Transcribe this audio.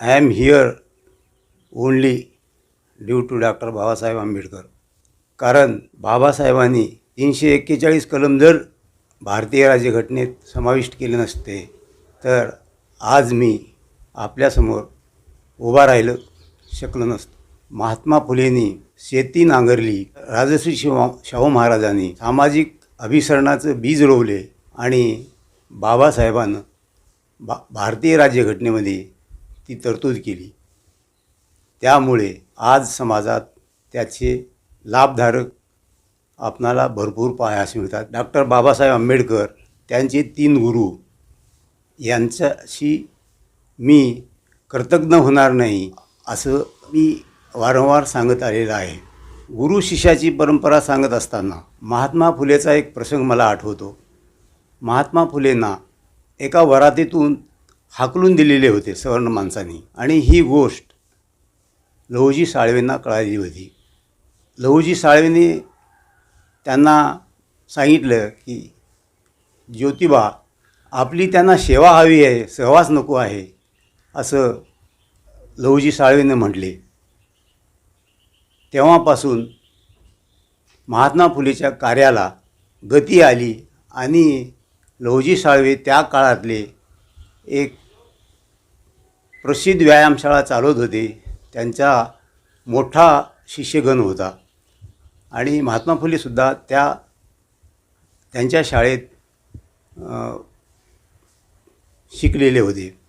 I am here only due to doctor Babasaheb Ambedkar कारण बाबासाहेबांनी तीनशे एक्केचाळीस कलम जर भारतीय राज्यघटनेत समाविष्ट केले नसते तर आज मी आपल्यासमोर उभा राहिलं शकलो नसतो. महात्मा फुलेंनी शेती नांगरली राजश्री शिवा शाहू महाराजांनी सामाजिक अभिसरणाचं बीज रोवले आणि बाबासाहेबांनं बा भारतीय राज्यघटनेमध्ये ती तरतूद केली. त्यामुळे आज समाजात त्याचे लाभधारक आपणाला भरपूर पाहायला मिळतात. डॉक्टर बाबासाहेब आंबेडकर त्यांचे तीन गुरु. यांच्याशी मी कृतज्ञ होणार नाही असं मी वारंवार सांगत आलेलं आहे. गुरु शिष्याची परंपरा सांगत असताना महात्मा फुलेचा एक प्रसंग मला आठवतो. महात्मा फुलेंना एका वरातीतून हाकलून दिलेले होते सवर्ण माणसांनी. आणि ही गोष्ट लहुजी साळवेंना कळाली होती. लहुजी साळवेने त्यांना सांगितलं की ज्योतिबा आपली त्यांना सेवा हवी आहे सहवास नको आहे असं लहुजी साळवेनं म्हटले. तेव्हापासून महात्मा फुलेच्या कार्याला गती आली आणि लहुजी साळवे त्या काळातले एक प्रसिद्ध व्यायामशाळा चालवत होते. त्यांचा मोठा शिष्यगण होता. आणि महात्मा फुलेसुद्धा त्या त्यांच्या शाळेत शिकलेले होते.